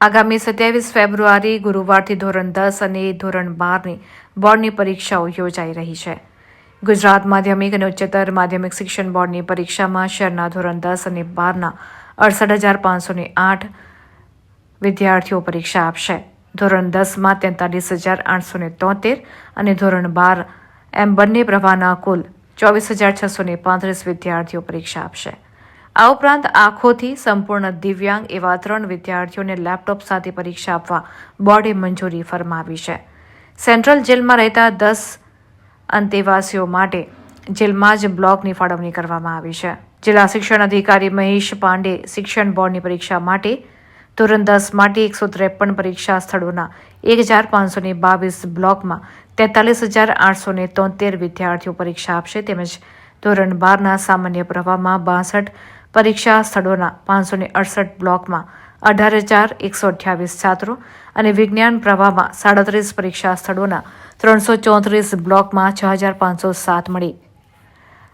આગામી સત્યાવીસ ફેબ્રુઆરી ગુરુવારથી ધોરણ દસ અને ધોરણ બારની બોર્ડની પરીક્ષાઓ યોજાઈ રહી છે. ગુજરાત માધ્યમિક અને ઉચ્ચતર માધ્યમિક શિક્ષણ બોર્ડની પરીક્ષામાં શહેરના ધોરણ દસ અને બારના અડસઠ હજાર પાંચસો આઠ વિદ્યાર્થીઓ પરીક્ષા આપશે. ધોરણ દસમાં તેતાલીસ હજાર આઠસો તોતેર અને ધોરણ બાર એમ બંને પ્રવાહના કુલ ચોવીસ હજાર છસો પાંત્રીસ વિદ્યાર્થીઓ પરીક્ષા આપશે. આ ઉપરાંત આંખોથી સંપૂર્ણ દિવ્યાંગ એવા ત્રણ વિદ્યાર્થીઓને લેપટોપ સાથે પરીક્ષા આપવા બોર્ડે મંજૂરી ફરમાવી છે. સેન્ટ્રલ જેલમાં રહેતા દસ અંતેવાસીઓ માટે જેલમાં જ બ્લોકની ફાળવણી કરવામાં આવી છે. જિલ્લા શિક્ષણ અધિકારી મહેશ પાંડે શિક્ષણ બોર્ડની પરીક્ષા માટે ધોરણ દસ માટે એકસો ત્રેપન પરીક્ષા સ્થળોના એક હજાર પાંચસો બાવીસ બ્લોકમાં તેતાલીસ હજાર આઠસો તોતેર વિદ્યાર્થીઓ પરીક્ષા આપશે તેમજ ધોરણ બારના સામાન્ય પ્રવાહમાં બાસઠ પરીક્ષા સ્થળોના પાંચસો ને અડસઠ બ્લોકમાં અઢાર હજાર એકસો અઠ્યાવીસ છાત્રો અને વિજ્ઞાન પ્રવાહમાં સાડત્રીસ પરીક્ષા સ્થળોના ત્રણસો ચોત્રીસ બ્લોકમાં છ હજાર પાંચસો સાત મળી.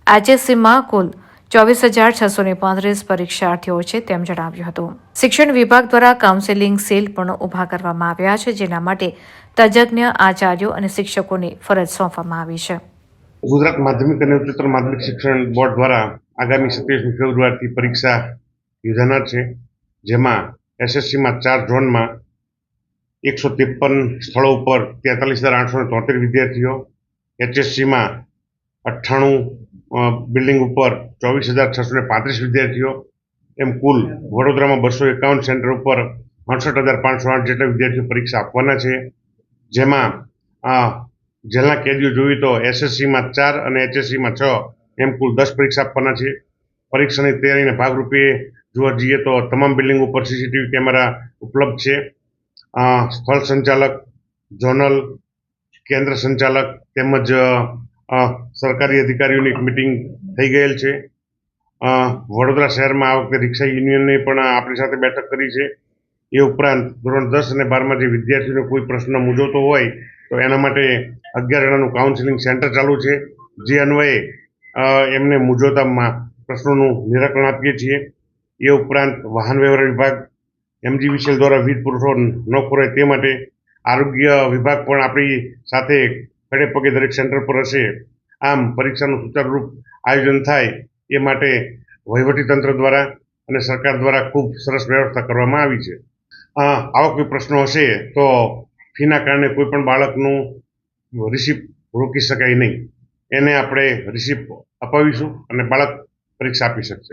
એચએસસીમાં કુલ ચોવીસ હજાર છસો પાંત્રીસ પરીક્ષાર્થીઓ છે તેમ જણાવ્યું હતું. શિક્ષણ વિભાગ દ્વારા કાઉન્સેલિંગ સેલ પણ ઊભા કરવામાં આવ્યા છે, જેના માટે તજજ્ઞ, આચાર્યો અને શિક્ષકોને ફરજ સોંપવામાં આવી છે. ગુજરાત માધ્યમિક અને ઉચ્ચતર માધ્યમિક શિક્ષણ બોર્ડ દ્વારા આગામી સત્યાવીસમી ફેબ્રુઆરીથી પરીક્ષા યોજાનાર છે, જેમાં એસએસસીમાં ચાર ઝોનમાં એકસો ત્રેપન સ્થળો ઉપર તેતાલીસ હજાર આઠસો તોતેર વિદ્યાર્થીઓ, એચએસસીમાં અઠ્ઠાણું બિલ્ડિંગ ઉપર ચોવીસ હજાર છસો પાંત્રીસ વિદ્યાર્થીઓ, એમ કુલ વડોદરામાં બસો એકાવન સેન્ટર ઉપર અડસઠ હજાર પાંચસો આઠ જેટલા વિદ્યાર્થીઓ પરીક્ષા આપવાના છે. જેમાં જેલના કેદીઓ જોઈએ તો એસએસસીમાં ચાર અને એચએસસીમાં છ, એમ કુલ દસ પરીક્ષા આપવાના છે. પરીક્ષાની તૈયારીના ભાગરૂપે જોવા જઈએ તો તમામ બિલ્ડિંગ ઉપર સીસીટીવી કેમેરા ઉપલબ્ધ છે. સ્થળ સંચાલક, ઝોનલ, કેન્દ્ર સંચાલક તેમજ સરકારી અધિકારીઓની એક મિટિંગ થઈ ગયેલ છે. વડોદરા શહેરમાં આ વખતે રિક્ષા યુનિયનને પણ આપણી સાથે બેઠક કરી છે. એ ઉપરાંત ધોરણ દસ અને બારમાં જે વિદ્યાર્થીઓને કોઈ પ્રશ્ન મૂંઝવતો હોય, તો એના માટે અગિયાર જણાનું કાઉન્સિલિંગ સેન્ટર ચાલુ છે. જે અન્વયે એમને મૂંઝવતા પ્રશ્નોનું નિરાકરણ આપીએ છીએ. એ ઉપરાંત વાહન વ્યવહાર વિભાગ એમજીવીસીએલ દ્વારા વીજ પુરવઠો ન ખોરાય તે માટે આરોગ્ય વિભાગ પણ આપણી સાથે ખડે પગે દરેક સેન્ટર પર હશે. આમ પરીક્ષાનું સુચારુરૂપ આયોજન થાય એ માટે વહીવટીતંત્ર દ્વારા અને સરકાર દ્વારા ખૂબ સરસ વ્યવસ્થા કરવામાં આવી છે. આવા કોઈ પ્રશ્નો હશે તો ફીના કારણે કોઈ પણ બાળકનું રિસિપ્ટ રોકી શકાય નહીં. એને આપણે રિસિપ્ટ અપાવીશું અને બાળક પરીક્ષા આપી શકશે.